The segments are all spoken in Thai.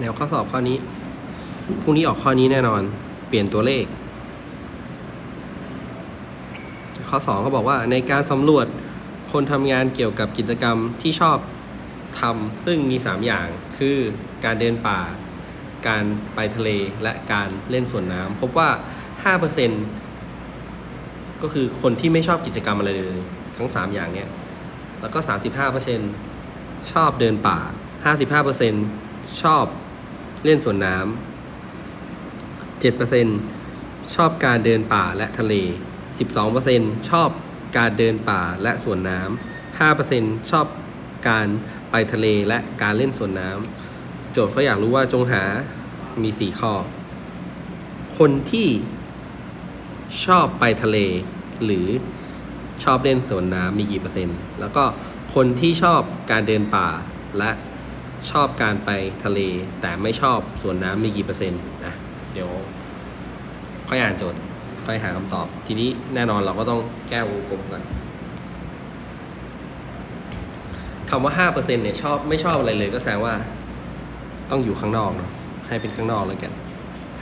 แนวข้อสอบข้อนี้พรุ่งนี้ออกข้อนี้แน่นอน เปลี่ยนตัวเลข ข้อ2เขาบอกว่าในการสำรวจคนทำงานเกี่ยวกับกิจกรรมที่ชอบทำซึ่งมี 3 อย่างคือการเดินป่า การไปทะเลและการเล่นสวนน้ำพบว่า 5%ก็คือคนที่ไม่ชอบกิจกรรมอะไรเลย ทั้ง 3 อย่างเนี้ยแล้วก็ 35%ชอบเดินป่า 55%ชอบ เล่นสวนน้ำ7%ชอบการเดินป่าและทะเล12%ชอบการเดินป่าและสวนน้ำ5%ชอบการไปทะเลและการเล่นสวนน้ำโจทย์เขาอยากรู้ว่าจงหามี4ข้อ คนที่ชอบไปทะเล หรือชอบเล่นสวนน้ำมีกี่เปอร์เซ็นต์ แล้วก็คนที่ชอบการเดินป่าและ ชอบการไปทะเล แต่ไม่ชอบสวนน้ำมีกี่เปอร์เซ็นต์อะเดี๋ยว ค่อยอ่านโจทย์ค่อยหาคำตอบ ทีนี้แน่นอนเราก็ต้องแก้วงกลมก่อนคำว่าห้าเปอร์เซ็นเนี่ยชอบไม่ชอบอะไรเลยก็แสดงว่า ต้องอยู่ข้างนอกเนาะให้เป็นข้างนอกแล้วกัน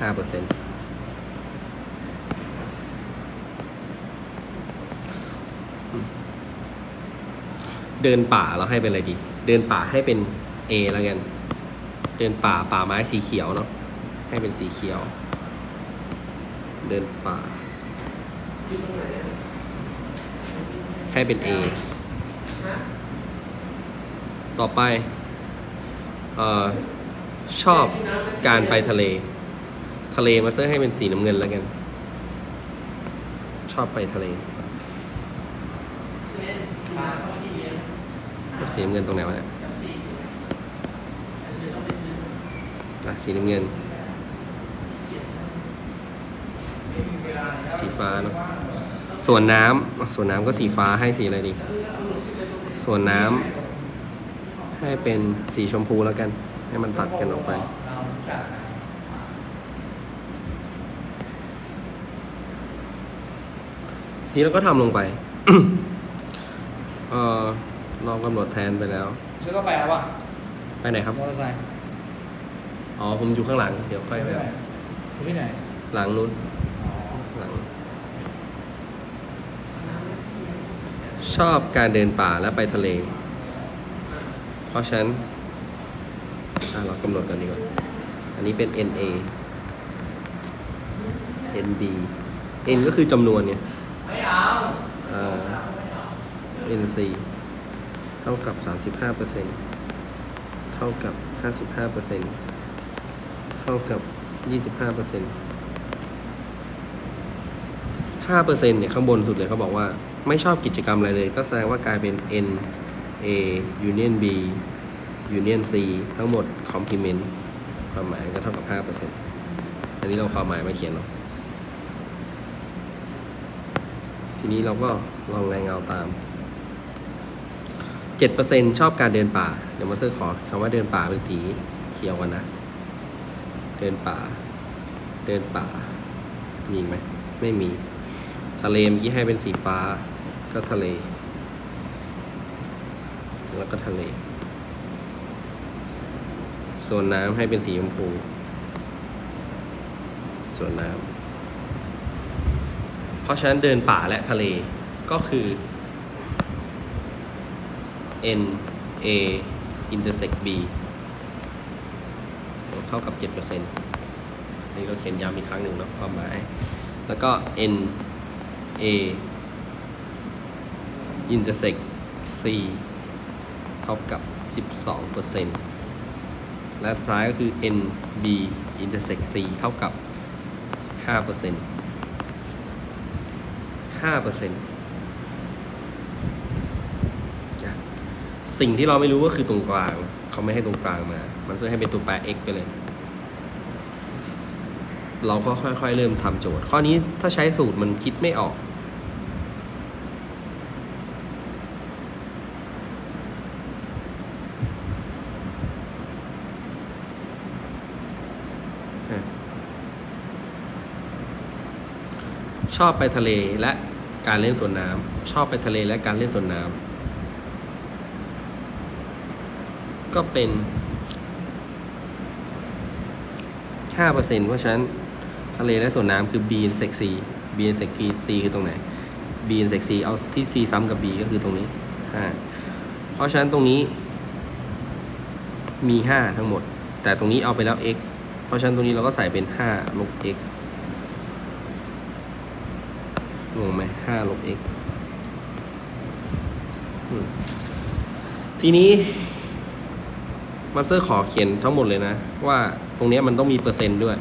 ห้าเปอร์เซ็นเดินป่าเราให้เป็นอะไรดี เดินป่าให้เป็น A แล้วกัน เดินป่าป่าไม้สีเขียวเนาะให้เป็นสีเขียว เดินป่า ให้เป็น A ต่อไปเออชอบการไปทะเล ทะเลมาเซอร์ให้เป็นสีน้ำเงินแล้วกัน ชอบไปทะเลสีน้ำเงินตรงไหนวะเนี่ย อะสีน้ำเงิน สีฟ้าเนอะส่วนน้ำอะส่วนน้ำก็สีฟ้าให้สีอะไรดี ส่วนน้ำให้เป็นสีชมพูแล้วกัน ให้มันตัดกันออกไปทีนี้เราก็ทำลงไป เออลองกำหนดแทนไปแล้วช่วยก็ไปเอาว่ะ ไปไหนครับมอเตอร์ไซค์ อ๋อผมอยู่ข้างหลัง เดี๋ยวค่อยไปที่ไหนเอาอยู่ที่ไหนหลังนู้นอ๋อหลัง ชอบการเดินป่าและไปทะเล เพราะฉะนั้นอะเรากำหนดกันดีกว่า อันนี้เป็น NA NB N ก็คือจำนวนเนี่ยไม่เอาเอ่อ NC เท่ากับ 35เปอร์เซ็นเท่ากับ 55 เท่ากับ 25เปอร์เซ็น5เปอร์เซ็นเนี่ยข้างบนสุดเลยเขาบอกว่าไม่ชอบกิจกรรมอะไรเลย ก็แสดงว่ากลายเป็น N A Union B Union C ทั้งหมด complement ความหมายก็เท่ากับ5เปอร์เซ็นอันนี้เราความหมายมาเขียนเนาะทีนี้เราก็ลองแรงเงาตาม 7%ชอบการเดินป่า เดี๋ยวมาเซอร์ขอคำว่าเดินป่าเป็นสีเขียวกันนะ เดินป่า เดินป่า มีไหม ไม่มี ทะเลเมื่อกี้ให้เป็นสีฟ้า ก็ทะเล แล้วก็ทะเล ส่วนน้ำให้เป็นสีชมพู ส่วนน้ำ เพราะฉะนั้นเดินป่าและทะเลก็คือ N A intersect B เท่ากับ7%นี่เราเขียนย้ำอีกครั้งหนึ่งเนาะความหมาย แล้วก็ N A intersect C เท่ากับ 12%และสุดท้ายก็คือ N B intersect C เท่ากับ5%ห้าเปอร์เซ็นต์สิ่งที่เราไม่รู้ก็คือตรงกลาง เขาไม่ให้ตรงกลางมา มันจะให้เป็นตัวแปร x ไปเลย เราก็ค่อยๆ เริ่มทำโจทย์ ข้อนี้ถ้าใช้สูตรมันคิดไม่ออกชอบไปทะเลและการเล่นสวนน้ำชอบไปทะเลและการเล่นสวนน้ำก็เป็น ห้าเปอร์เซ็นต์เพราะฉะนั้นทะเลและส่วนน้ำคือ b intersect c b intersect c คือตรงไหน b intersect c เอาที่ c ซ้ำกับ b ก็คือตรงนี้ห้าเพราะฉะนั้นตรงนี้มีห้าทั้งหมด แต่ตรงนี้เอาไปแล้ว x เพราะฉะนั้นตรงนี้เราก็ใส่เป็นห้าลบ x งงไหมห้าลบ x อืมทีนี้มาสเตอร์ขอเขียนทั้งหมดเลยนะ ว่า รงนี้มันต้องมีเปอร์เซ็นต์ด้วย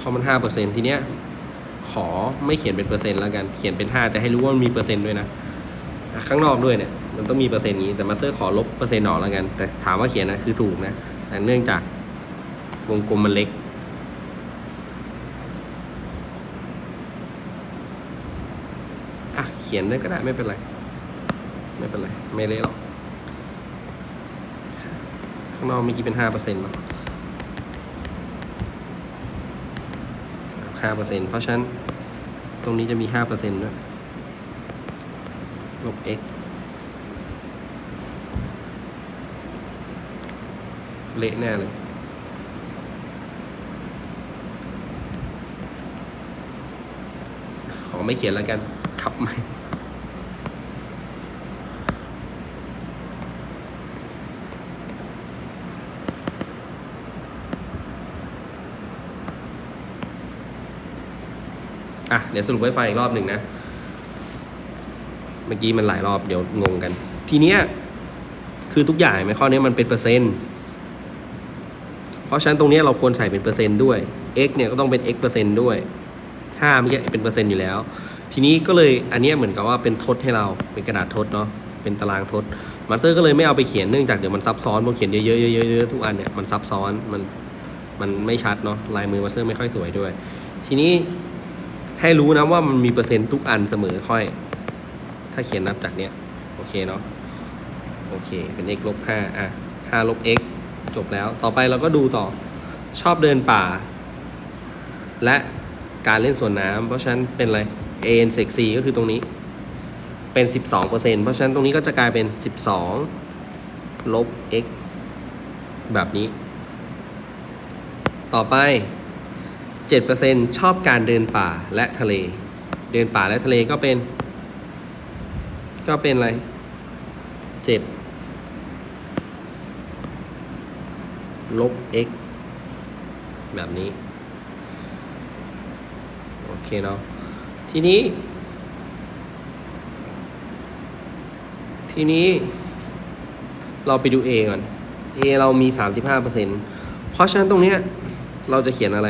พอมันห้าเปอร์เซ็นต์ทีเนี้ยขอไม่เขียนเป็นเปอร์เซ็นต์แล้วกัน เขียนเป็นห้าแต่ให้รู้ว่ามันมีเปอร์เซ็นต์ด้วยนะข้างนอกด้วยเนี่ย มันต้องมีเปอร์เซ็นต์นี้แต่มาสเตอร์ขอลบเปอร์เซ็นต์หนอแล้วกัน แต่ถามว่าเขียนนะคือถูกนะ แต่เนื่องจากวงกลมมันเล็กอะเขียนได้ก็ได้ไม่เป็นไร ไม่เป็นไร ไม่เละหรอก ข้างนอกเมื่อกี้เป็นห้าเปอร์เซ็นต์มั้ 5%เพราะฉะนั้นตรงนี้จะมี 5%ด้นะลบ x เละแน่เลยขอไม่เขียนแล้วกันขับไม อะเดี๋ยวสรุปไว้ฟังอีกรอบหนึ่งนะ เมื่อกี้มันหลายรอบเดี๋ยวงงกัน ทีเนี้ยคือทุกอย่างในข้อนี้มันเป็นเปอร์เซ็นต์ เพราะฉะนั้นตรงเนี้ยเราควรใส่เป็นเปอร์เซ็นต์ด้วย x เนี่ยก็ต้องเป็น x เปอร์เซ็นต์ด้วยค่าเมื่อกี้เป็นเปอร์เซ็นต์อยู่แล้ว ทีนี้ก็เลยอันเนี้ยเหมือนกับว่าเป็นทดให้เราเป็นกระดาษทดเนาะเป็นตารางทดมาสเตอร์ก็เลยไม่เอาไปเขียนเนื่องจากเดี๋ยวมันซับซ้อนพอเขียนเยอะๆเยอะๆทุกอันเนี่ยมันซับซ้อนมันมันไม่ชัดเนาะลายมือมาสเตอร์ไม่ค่อยสวยด้วย ทีนี้ ให้รู้นะว่ามันมีเปอร์เซ็นต์ทุกอันเสมอค่อย ถ้าเขียนนับจากเนี้ยโอเคเนาะโอเคเป็น x ลบห้าอะห้าลบ x จบแล้ว ต่อไปเราก็ดูต่อชอบเดินป่า และการเล่นสวนน้ำเพราะฉะนั้นเป็นอะไร a n sec c ก็คือตรงนี้เป็น 12%เพราะฉะนั้นตรงนี้ก็จะกลายเป็น 12 ลบ x แบบนี้ ต่อไป 7%ชอบการเดินป่าและทะเล เดินป่าและทะเลก็เป็น ก็เป็นอะไร 7 ลบ x แบบนี้ โอเคเนาะ ทีนี้ ทีนี้ เราไปดู A ก่อน A เรามี 35%เพราะฉะนั้นตรงเนี้ย เราจะเขียนอะไร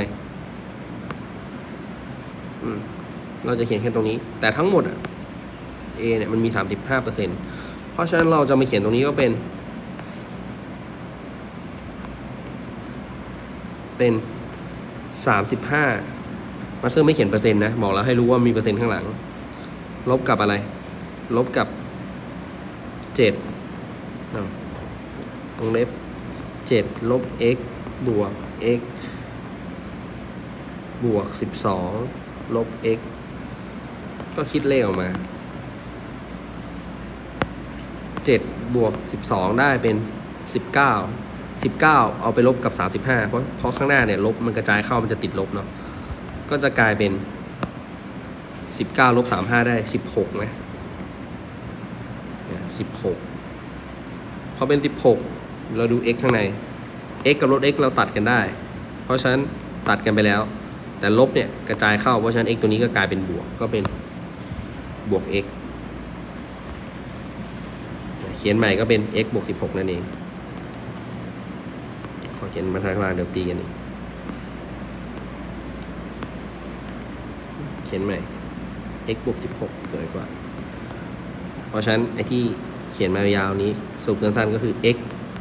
เราจะเขียนแค่ตรงนี้ แต่ทั้งหมดอะ A เนี่ยมันมี 35%เซ็นเพราะฉะนั้นเราจะมาเขียนตรงนี้ก็เป็น เป็น 35มาสเตอร์ไม่เขียนเปอร์เซ็นต์นะ บอกแล้วให้รู้ว่ามีเปอร์เซ็นต์ข้างหลัง ลบกับอะไร ลบกับ7อ้าวตรงเล็บ 7 ลบ x บวก x บวก 12 ลบ x ก็คิดเลขออกมา7บวก 12 ได้เป็น 19 19 เอาไปลบกับ 35 เพราะเพราะข้างหน้าเนี่ยลบมันกระจายเข้ามันจะติดลบเนาะก็จะกลายเป็น 19ลบ35 ได้ 16ไหมเนี่ย16 พอเป็น 16 เราดู x ข้างใน x กับลบ x เราตัดกันได้ เพราะฉะนั้นตัดกันไปแล้ว แต่ลบเนี่ยกระจายเข้า เพราะฉะนั้น x ตัวนี้ก็กลายเป็นบวก ก็เป็นบวก x เขียนใหม่ก็เป็น x บวก 16 นั่นเอง ขอเขียนบรรทัดกลางเดี๋ยวตีกันอีกเขียนใหม่ x บวก 16 สวยกว่า เพราะฉะนั้นไอ้ที่เขียนมายาวนี้สรุปสั้นๆก็คือ x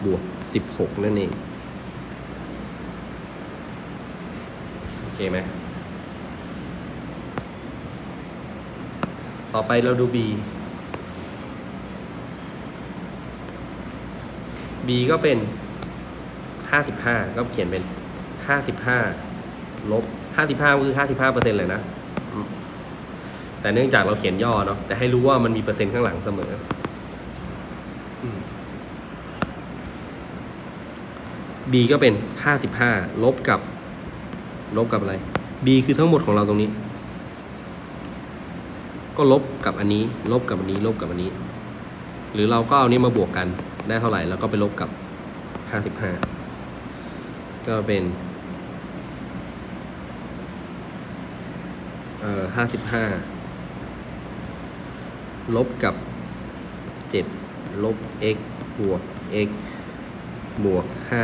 บวก 16 นั่นเอง โอ เคไหม ต่อไปเราดู b b ก็เป็น 55 ก็เขียนเป็น 55 ลบ 55ก็คือ 55เปอร์เซ็นต์เลยนะ แต่เนื่องจากเราเขียนย่อเนาะ แต่ให้รู้ว่ามันมีเปอร์เซ็นต์ข้างหลังเสมอ b ก็เป็น 55 ลบกับ ลบกับอะไร b คือทั้งหมดของเราตรงนี้ ก็ลบกับอันนี้ ลบกับอันนี้ลบกับอันนี้ หรือเราก็เอานี้มาบวกกันได้เท่าไหร่ แล้วก็ไปลบกับห้าสิบห้าก็เป็นเอ่อห้าสิบห้าลบกับเจ็ดลบ x บวก x บวกห้า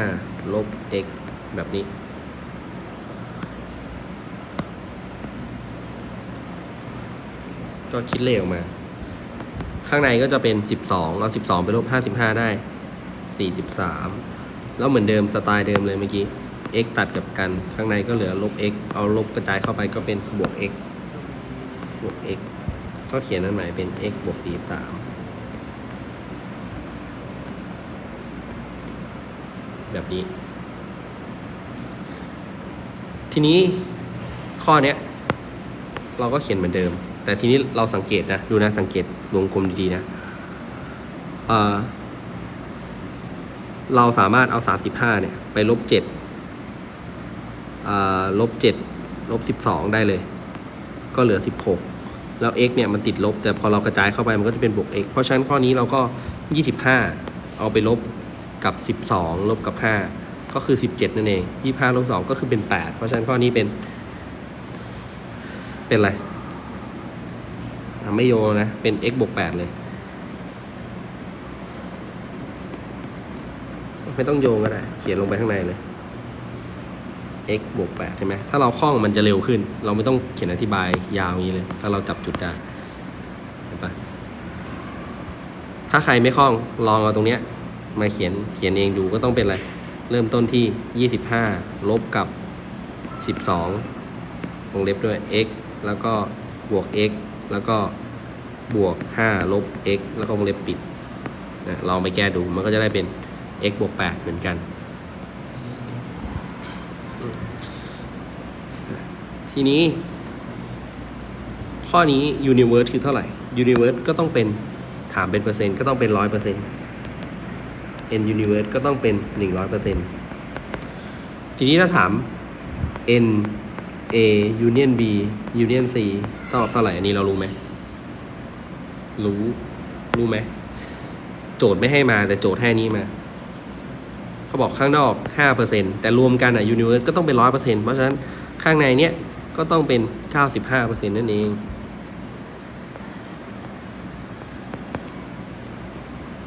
ลบ x แบบนี้ ก็คิดเลขออกมา ข้างในก็จะเป็น 12 เอา 12 ไปลบ 55 ได้ 43 แล้วเหมือนเดิมสไตล์เดิมเลยเมื่อกี้ x ตัดกับกัน ข้างในก็เหลือลบ x เอาลบกระจายเข้าไปก็เป็นบวก x บวก x ก็เขียนนั่นหมายเป็น x บวก 43 แบบนี้ ทีนี้ข้อเนี้ย เราก็เขียนเหมือนเดิม แต่ทีนี้เราสังเกตนะ ดูนะ สังเกตวงกลมดีๆนะเเราสามารถเอา 35 เนี่ย ไปลบ7ลบ7ลบ 12 ได้เลย ก็เหลือ 16 แล้ว x เนี่ย มันติดลบ แต่พอเรากระจายเข้าไปมันก็จะเป็นบวก x เพราะฉะนั้นข้อนี้เราก็ 25 เอาไปลบกับ 12 ลบกับ 5 ก็คือ 17 นั่นเอง 25 ลบ 2 ก็คือเป็น 8 เพราะฉะนั้นข้อนี้เป็น เป็นอะไร ไม่โยนะ เป็น x บวก8เลย ไม่ต้องโยงก็ได้ เขียนลงไปข้างในเลย x บวก8ใช่ไหมถ้าเราคล่องมันจะเร็วขึ้น เราไม่ต้องเขียนอธิบายยาวงนี้เลย ถ้าเราจับจุดได้เห็นปะถ้าใครไม่คล่องลองเอาตรงเนี้ยมาเขียนเขียนเองดูก็ต้องเป็นอะไร เริ่มต้นที่ 25 ลบกับ 12วงเล็บด้วย x แล้วก็บวก x แล้วก็ บวก 5 ลบ x แล้วก็วงเล็บปิดนะลองไปแก้ดูมันก็จะได้เป็น x บวก 8 เหมือนกัน ทีนี้ ข้อนี้ universe คือเท่าไหร่ universe ก็ต้องเป็นถามเป็นเปอร์เซ็นต์ก็ต้องเป็นร้อยเปอร์เซ็นต์ n universe ก็ต้องเป็นหนึ่งร้อยเปอร์เซ็นต์ทีนี้ถ้าถาม n a union b union c ต้องเท่าไหร่อันนี้เรารู้ไหม รู้ รู้ไหม โจทย์ไม่ให้มาแต่โจทย์ให้นี้มาเขาบอกข้างนอก 5%แต่รวมกันอะ universe ก็ต้องเป็น 100%เพราะฉะนั้นข้างในเนี้ยก็ต้องเป็น 95%นั่นเอง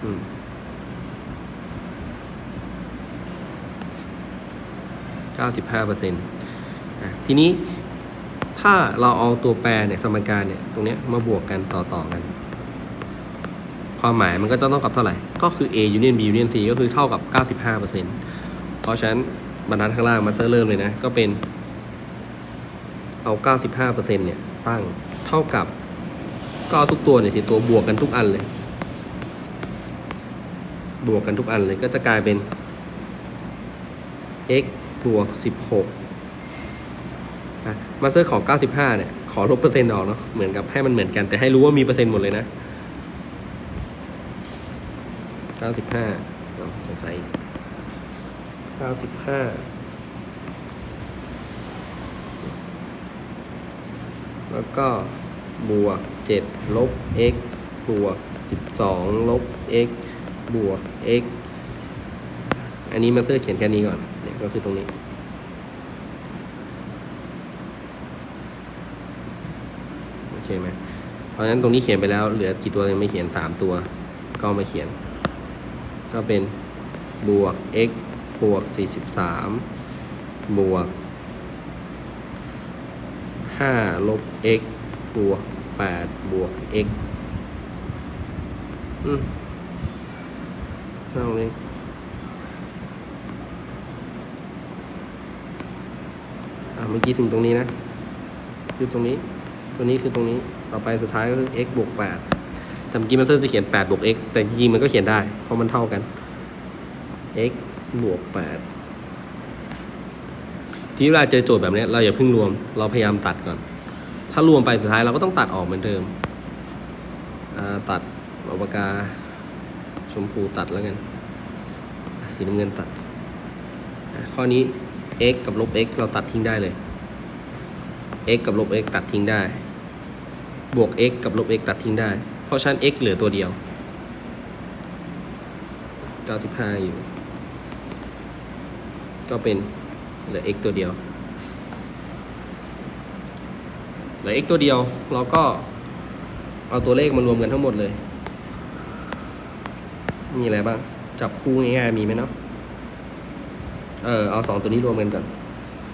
อืม95%อะทีนี้ถ้าเราเอาตัวแปรเนี่ยสมการเนี่ยตรงเนี้ยมาบวกกันต่อต่อกัน ความหมายมันก็จะต้องกับเท่าไหร่ ก็คือ A union B union C ก็คือเท่ากับ 95%เพราะฉะนั้นบรรทัดข้างล่างมาเริ่มเลยนะ ก็เป็น เอา 95%เนี่ยตั้งเท่ากับก็เอาทุกตัวเนี่ยทีตัวบวกกันทุกอันเลย บวกกันทุกอันเลยก็จะกลายเป็น x บวก 16มาสเตอร์ของ 95 เนี่ย ขอลบเปอร์เซ็นต์ออกเนาะเหมือนกับให้มันเหมือนกันแต่ให้รู้ว่ามีเปอร์เซ็นต์หมดเลยนะ 95เราสงสัย95แล้วก็บวก7ลบ x บวก12ลบ x บวก x อันนี้มาสเตอร์เขียนแค่นี้ก่อน เนี่ยก็คือตรงนี้โอเคไหมเพราะฉะนั้นตรงนี้เขียนไปแล้วเหลือกี่ตัวยังไม่เขียน3ตัว ก็มาเขียน ก็เป็นบวก x บวก 43 บวก 5 ลบ x บวก 8 บวก x อืมเอาเลยอ่าเมื่อกี้ถึงตรงนี้นะ คือตรงนี้ ตัวนี้คือตรงนี้ ต่อไปสุดท้ายก็คือ x บวก 8 แต่เมื่อกี้มันเซอร์จะเขียน8บวก x แต่จริงมันก็เขียนได้ เพราะมันเท่ากัน x บวก 8 ทีนี้เวลาเจอโจทย์แบบนี้เราอย่าเพิ่งรวม เราพยายามตัดก่อน ถ้ารวมไปสุดท้ายเราก็ต้องตัดออกเหมือนเดิม ตัดเอาปากกาชมพูตัดแล้วกัน สีน้ำเงินตัด ข้อนี้ x กับลบ x เราตัดทิ้งได้เลย x กับลบ x ตัดทิ้งได้ บวก x กับลบ x ตัดทิ้งได้ เพราะฉะนั้น x เหลือตัวเดียว 95 อยู่ ก็เป็นเหลือ x ตัวเดียว เหลือ x ตัวเดียว เราก็เอาตัวเลขมารวมกันทั้งหมดเลย มีอะไรบ้าง จับคู่ง่ายๆมีไหมเนาะ เออเอาสองตัวนี้รวมกันก่อน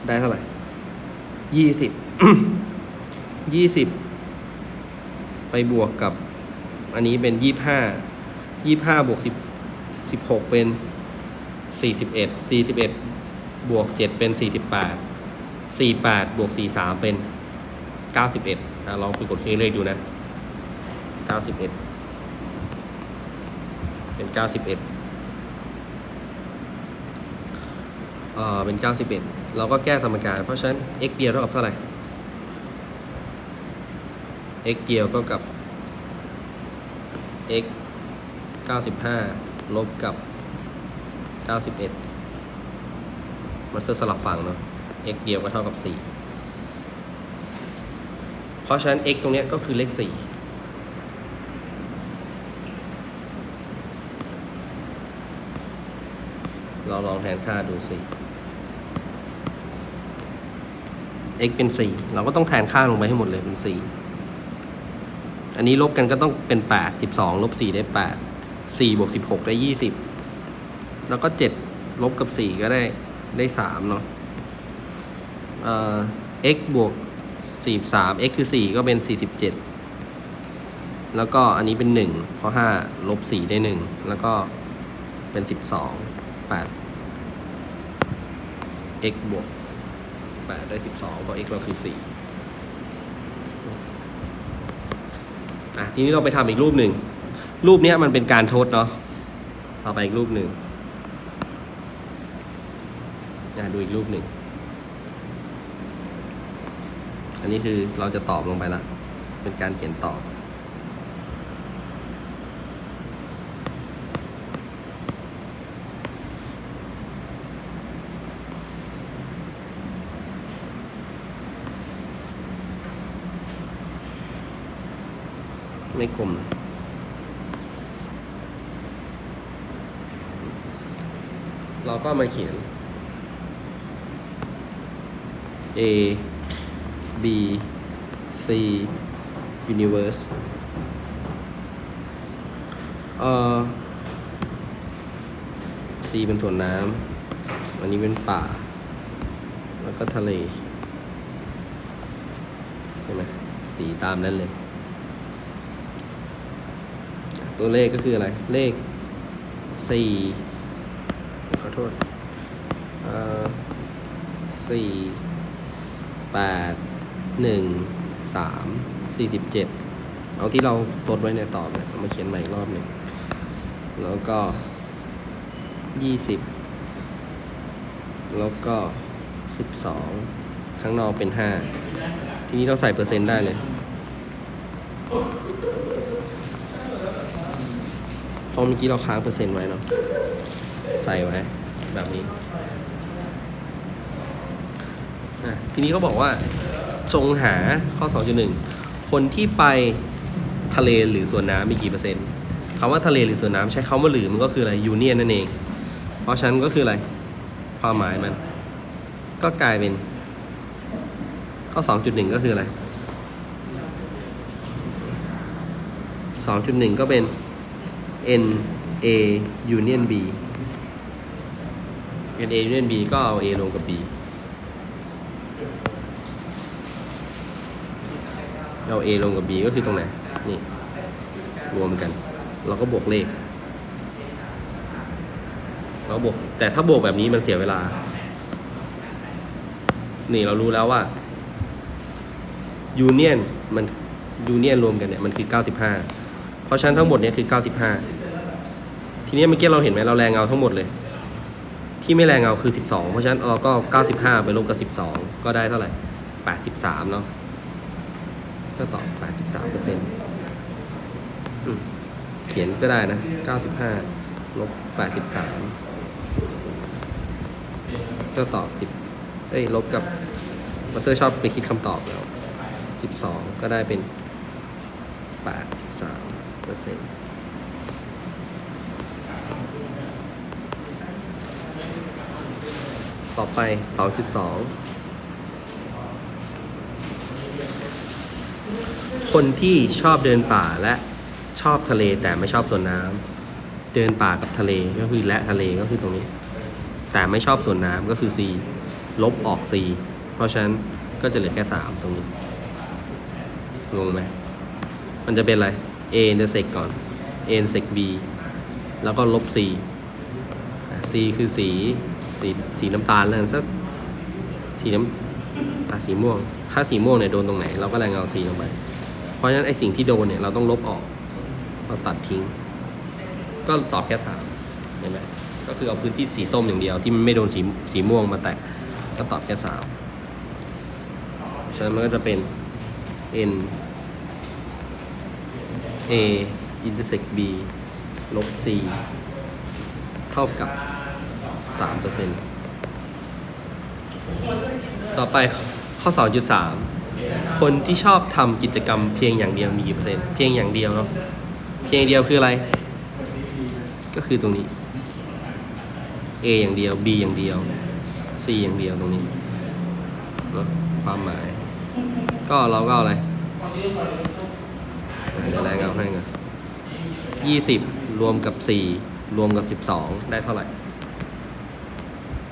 ได้เท่าไหร่ ยี่สิบ ยี่สิบ ไปบวกกับ อันนี้เป็นยี่ห้ายี่ห้าบวกสิบสิบหกเป็นสี่สิบเอ็ดสี่สิบเอ็ดบวกเจ็ดเป็นสี่สิบแปดสี่แปดบวกสี่สามเป็นเก้าสิบเอ็ดลองไปกดเครื่องเลขดูนะเก้าสิบเอ็ดเป็นเก้าสิบเอ็ดเอ่อเป็นเก้าสิบเราก็แก้สมการ เพราะฉะนั้น x เดียวเท่ากับเท่าไหร่ x เดียวก็กับ x 95 ลบกับ 91 มันจะสลับฝั่งเนาะ x เดียวก็เท่ากับ 4 เพราะฉะนั้น x ตรงเนี้ยก็คือเลข 4 เราลองแทนค่าดูสิ x เป็น 4 เราก็ต้องแทนค่าลงไปให้หมดเลยเป็น 4 อันนี้ลบกันก็ต้องเป็น 8 12ลบ4ได้ 8 4บวก16 ได้ 20 แล้วก็ 7 ลบกับ 4 ก็ได้ได้3เนาะเอ่อ x บวก43 x คือ 4 ก็เป็น 47 แล้วก็อันนี้เป็น 1 เพราะ 5 ลบ 4 ได้ 1 แล้วก็เป็น 12 8 x บวก8ได้ 12เพราะ x เราคือ 4 อะทีนี้เราไปทำอีกรูปหนึ่ง รูปนี้มันเป็นการทดเนาะเอาไปอีกรูปหนึ่งอะดูอีกรูปหนึ่ง อันนี้คือเราจะตอบลงไปละ เป็นการเขียนตอบ ไม่กลมนะเราก็มาเขียน A B C universe เอ่อ C เป็นส่วนน้ำ อันนี้เป็นป่า แล้วก็ทะเล ใช่ไหมสีตามนั้นเลย ตัวเลขก็คืออะไร เลขสี่ขอโทษเอ่อสี่แปดหนึ่งสามสี่สิบเจ็ดเอาที่เราตดไว้ในตอบเนี่ยมาเขียนใหม่อีกรอบหนึ่งแล้วก็ยี่สิบแล้วก็สิบสองข้างนอกเป็นห้าทีนี้เราใส่เปอร์เซ็นต์ได้เลย เพราะเมื่อกี้เราค้างเปอร์เซ็นต์ไว้เนาะใส่ไว้แบบนี้อะทีนี้เขาบอกว่า จงหาข้อ 2.1 คนที่ไปทะเลหรือสวนน้ำมีกี่เปอร์เซ็นต์คำว่าทะเลหรือสวนน้ำใช้คำว่าหรือมันก็คืออะไรยูเนียนนั่นเอง เพราะฉะนั้นก็คืออะไรความหมายมัน ก็กลายเป็นข้อ 2.1 ก็คืออะไร 2.1 ก็เป็น N A Union B N A Union B ก็เอา A รวมกับ B เอา A รวมกับ B ก็คือตรงไหน นี่ รวมกัน เราก็บวกเลข เราบวก แต่ถ้าบวกแบบนี้มันเสียเวลา นี่เรารู้แล้วว่า Union มัน Union รวมกันเนี่ย มันคือ 95 ราะฉะนั้นทั้งหมดเนี่ยคือ 95 ทีนี้เมื่อกี้เราเห็นไหมเราแรงเงาทั้งหมดเลย ที่ไม่แรงเงาคือ 12 เพราะฉะนั้นเราก็ 95 ไปลบกับ 12 ก็ได้เท่าไหร่ 83 เนาะก็ตอบ 83เปอร์เซ็นต์เขียนก็ได้นะ 95 ลบ 83 ก็ตอบ 10 เอ้ย ลบกับมาสเตอร์ชอบไปคิดคำตอบแล้วสิบสองก็ได้เป็นแปดสิบสาม เปอร์เซ็นต์ต่อไปสองจุดสองคนที่ชอบเดินป่าและชอบทะเลแต่ไม่ชอบสวนน้ำเดินป่ากับทะเลก็คือและทะเลก็คือตรงนี้ แต่ไม่ชอบสวนน้ำก็คือ C ลบออก C เพราะฉะนั้นก็จะเหลือแค่ 3 ตรงนี้งงไหมมันจะเป็นอะไร A intersect ก่อน A intersect B แล้วก็ลบ C C คือสีสีสีน้ำตาลแล้วกันสักสีน้ำอะสีม่วง ถ้าสีม่วงเนี่ยโดนตรงไหน เราก็แรงเอา C ลงไป เพราะฉะนั้นไอสิ่งที่โดนเนี่ยเราต้องลบออกเราตัดทิ้ง ก็ตอบแค่สามเห็นไหมก็คือเอาพื้นที่สีส้มอย่างเดียว ที่มันไม่โดนสีสีม่วงมาแตะก็ตอบแค่สามฉะนั้นมันก็จะเป็น n a intersect b ลบ c เท่ากับสามเปอร์เซ็นต์ต่อไปข้อสองจุดสามคนที่ชอบทำกิจกรรมเพียงอย่างเดียวมีกี่เปอร์เซ็นต์เพียงอย่างเดียวเนาะเพียงอย่างเดียวคืออะไร ก็คือตรงนี้ A อย่างเดียว B อย่างเดียว C อย่างเดียวตรงนี้เนอะความหมาย ก็เราก็อะไร เดี๋ยวแรงเอาให้กันยี่สิบรวมกับสี่รวมกับสิบสองได้เท่าไหร่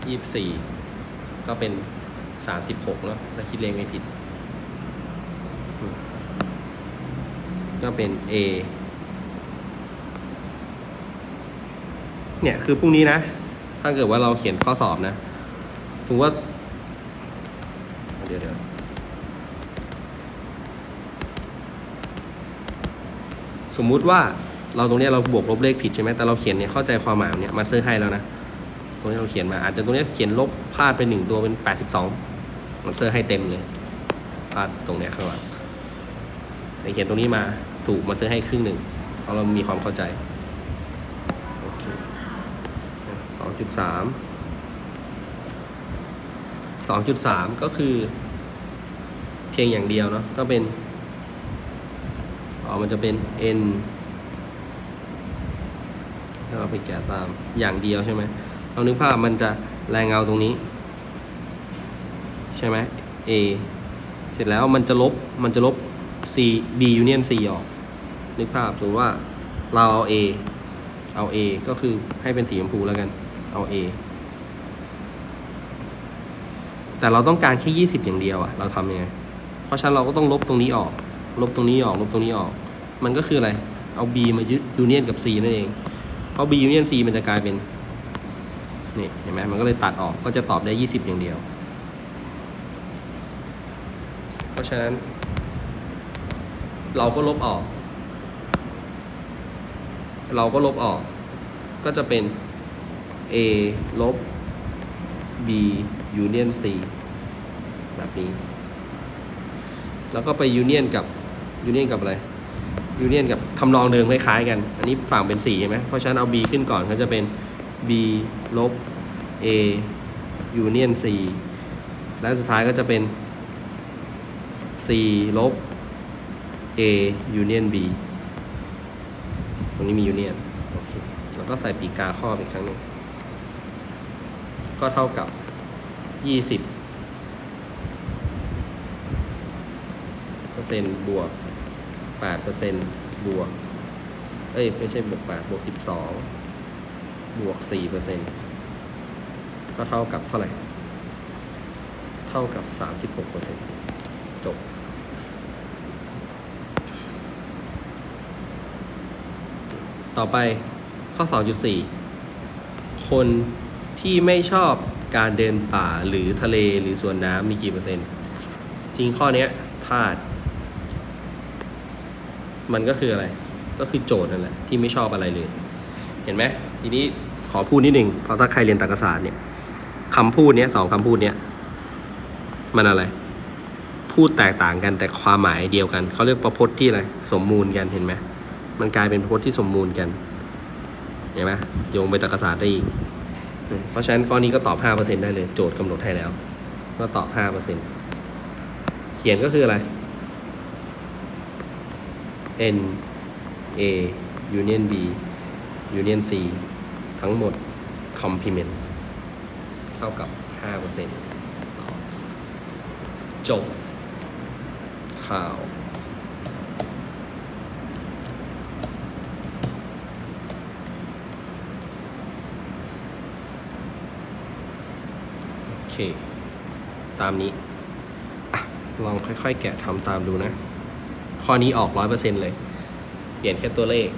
ยี่สิบสี่ก็เป็นสามสิบหกเนาะถ้าคิดเลขไม่ผิด ก็เป็น A เนี่ยคือพรุ่งนี้นะ ถ้าเกิดว่าเราเขียนข้อสอบนะถือว่า เดี๋ยวเดี๋ยว สมมุติว่าเราตรงนี้เราบวกลบเลขผิดใช่ไหมแต่เราเขียนเนี่ยเข้าใจความหมายเนี่ยมันซื้อให้แล้วนะตรงนี้เราเขียนมาอาจจะตรงนี้เขียนลบพลาดไปหนึ่งตัวเป็นแปดสิบสองมันเซอร์ให้เต็มเลยพลาดตรงเนี้ยข้างหลังแต่เขียนตรงนี้มาถูกมันเซอร์ให้ครึ่งหนึ่งเพราะเรามีความเข้าใจโอเคสองจุดสามสองจุดสามก็คือ เพียงอย่างเดียวเนาะก็เป็น อ๋อมันจะเป็น n ถ้าเราไปแกะตามอย่างเดียวใช่ไหมเรานึกภาพมันจะแรงเงาตรงนี้ ใช่ไหม a เสร็จแล้วมันจะลบมันจะลบ c b union c ออก นึกภาพสมมติว่าเราเอา A เอา A ก็คือให้เป็นสีชมพูแล้วกัน เอา A แต่เราต้องการแค่ 20 อย่างเดียวอะเราทำยังไง เพราะฉะนั้นเราก็ต้องลบตรงนี้ออก ลบตรงนี้ออก ลบตรงนี้ออก มันก็คืออะไร เอา B มายึดยูเนียนกับ C นั่นเอง เพราะ B ยูเนียน C มันจะกลายเป็น นี่เห็นไหมมันก็เลยตัดออก ก็จะตอบได้ 20 อย่างเดียว เพราะฉะนั้น เราก็ลบออก เราก็ลบออก ก็จะเป็น A ลบ B union C แบบนี้ แล้วก็ไป union กับ union กับอะไร union กับทำนองเดิมคล้ายๆกัน อันนี้ฝั่งเป็น4ใช่ไหมเพราะฉะนั้นเอา B ขึ้นก่อนก็จะเป็น B ลบ A union C และสุดท้ายก็จะเป็น C ลบ A union B ตรงนี้มี union โอเคแล้วก็ใส่ปีกาครอบอีกครั้งหนึ่งก็เท่ากับ 20เปอร์เซ็นต์บวก 8เปอร์เซ็นต์บวก เอ้ย ไม่ใช่บวก8บวก 12 บวก4เปอร์เซ็นต์ก็เท่ากับเท่าไหร่ เท่ากับ 36เปอร์เซ็นต์จบ ต่อไปข้อ 2.4 คนที่ไม่ชอบการเดินป่าหรือทะเลหรือสวนน้ำมีกี่เปอร์เซ็นต์ จริงข้อนี้พลาด มันก็คืออะไร ก็คือโจทย์นั่นแหละที่ไม่ชอบอะไรเลย เห็นไหมทีนี้ขอพูดนิดหนึ่งเพราะถ้าใครเรียนตรรกศาสตร์เนี่ยคำพูดเนี้ยสองคำพูดเนี้ยมันอะไร พูดแตกต่างกันแต่ความหมายเดียวกันเขาเรียกประพจน์ที่อะไรสมมูลกันเห็นไหมมันกลายเป็นประพจน์ที่สมมูลกันเห็นไหมโยงไปตรรกศาสตร์ได้อีกเพราะฉะนั้นข้อนี้ก็ตอบ 5%ได้เลย โจทย์กำหนดให้แล้ว ก็ตอบ 5%เขียนก็คืออะไร N A Union B Union C ทั้งหมด complement เท่ากับ 5%ต่อจบ ข่าวโอเคตามนี้ ลองค่อยๆ แกะทำตามดูนะ ข้อนี้ออกร้อยเปอร์เซ็นต์เลย เปลี่ยนแค่ตัวเลข